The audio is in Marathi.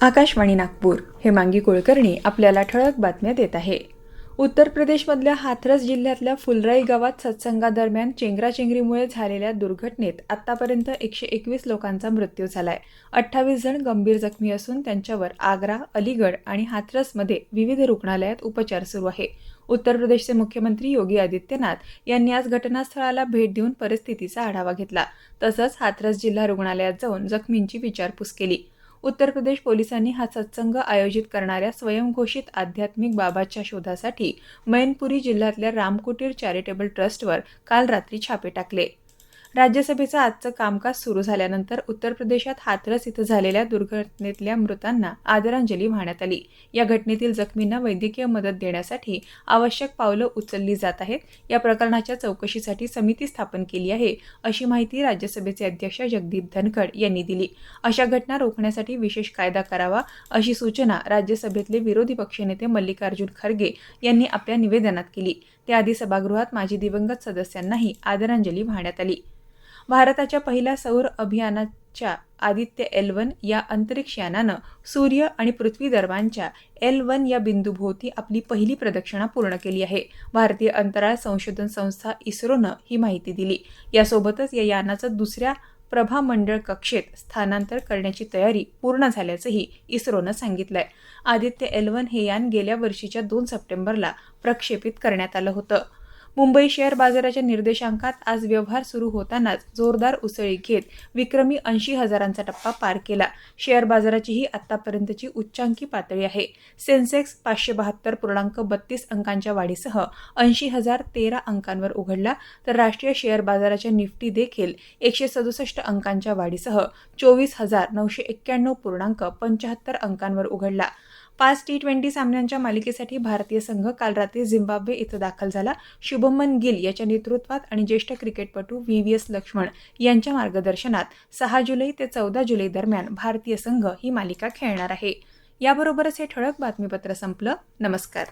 आकाशवाणी नागपूर. हे मांगी कुलकर्णी आपल्याला ठळक बातम्या देत आहे. उत्तर प्रदेशमधल्या हाथरस जिल्ह्यातल्या फुलराई गावात सत्संगादरम्यान चेंगराचेंगरीमुळे झालेल्या दुर्घटनेत आतापर्यंत एकशे एकवीस लोकांचा मृत्यू झालाय. अठ्ठावीस जण गंभीर जखमी असून त्यांच्यावर आग्रा अलीगड आणि हाथरसमध्ये विविध रुग्णालयात उपचार सुरू आहे. उत्तर प्रदेशचे मुख्यमंत्री योगी आदित्यनाथ यांनी आज घटनास्थळाला भेट देऊन परिस्थितीचा आढावा घेतला. तसंच हाथरस जिल्हा रुग्णालयात जाऊन जखमींची विचारपूस केली. उत्तर प्रदेश पोलिसांनी हा सत्संग आयोजित करणाऱ्या स्वयंघोषित आध्यात्मिक बाबाच्या शोधासाठी मैनपुरी जिल्ह्यातल्या रामकुटीर चॅरिटेबल ट्रस्टवर काल रात्री छापे टाकले. राज्यसभेचं आजचं कामकाज सुरू झाल्यानंतर उत्तर प्रदेशात हाथरस इथं झालेल्या दुर्घटनेतल्या मृतांना आदरांजली वाहण्यात आली. या घटनेतील जखमींना वैद्यकीय मदत देण्यासाठी आवश्यक पावलं उचलली जात आहेत. या प्रकरणाच्या चौकशीसाठी समिती स्थापन केली आहे अशी माहिती राज्यसभेचे अध्यक्ष जगदीप धनखड यांनी दिली. अशा घटना रोखण्यासाठी विशेष कायदा करावा अशी सूचना राज्यसभेतले विरोधी पक्षनेते मल्लिकार्जुन खरगे यांनी आपल्या निवेदनात केली. त्याआधी सभागृहात माजी दिवंगत सदस्यांनाही आदरांजली वाहण्यात आली. भारताच्या पहिल्या सौर अभियानाच्या आदित्य एल वन या अंतरिक्ष यानानं सूर्य आणि पृथ्वी दरम्यानच्या एल वन या बिंदूभोवती आपली पहिली प्रदक्षिणा पूर्ण केली आहे. भारतीय अंतराळ संशोधन संस्था इस्रोनं ही माहिती दिली. यासोबतच या यानाचं दुसऱ्या प्रभामंडळ कक्षेत स्थानांतर करण्याची तयारी पूर्ण झाल्याचंही इस्रोनं सांगितलंय. आदित्य एल वन हे यान गेल्या वर्षीच्या दोन सप्टेंबरला प्रक्षेपित करण्यात आलं होतं. मुंबई शेअर बाजाराच्या निर्देशांकात आज व्यवहार सुरू होतानाच जोरदार उसळी घेत विक्रमी ऐंशी हजारांचा टप्पा पार केला. शेअर बाजाराची ही आतापर्यंतची उच्चांकी पातळी आहे. सेन्सेक्स पाचशे बहात्तर पूर्णांक बत्तीस अंकांच्या वाढीसह ऐंशी हजार तेरा अंकांवर उघडला तर राष्ट्रीय शेअर बाजाराच्या निफ्टी देखील एकशे सदुसष्ट अंकांच्या वाढीसह चोवीस हजार नऊशे एक्क्याण्णव पूर्णांक पंच्याहत्तर अंकांवर उघडला. पाच टी ट्वेंटी सामन्यांच्या मालिकेसाठी भारतीय संघ काल रात्री झिम्बाब्वे इथं दाखल झाला. शुभमन गिल याच्या नेतृत्वात आणि ज्येष्ठ क्रिकेटपटू व्ही व्ही एस लक्ष्मण यांच्या मार्गदर्शनात सहा जुलै ते चौदा जुलै दरम्यान भारतीय संघ ही मालिका खेळणार आहे. याबरोबरच हे ठळक बातमीपत्र संपलं. नमस्कार.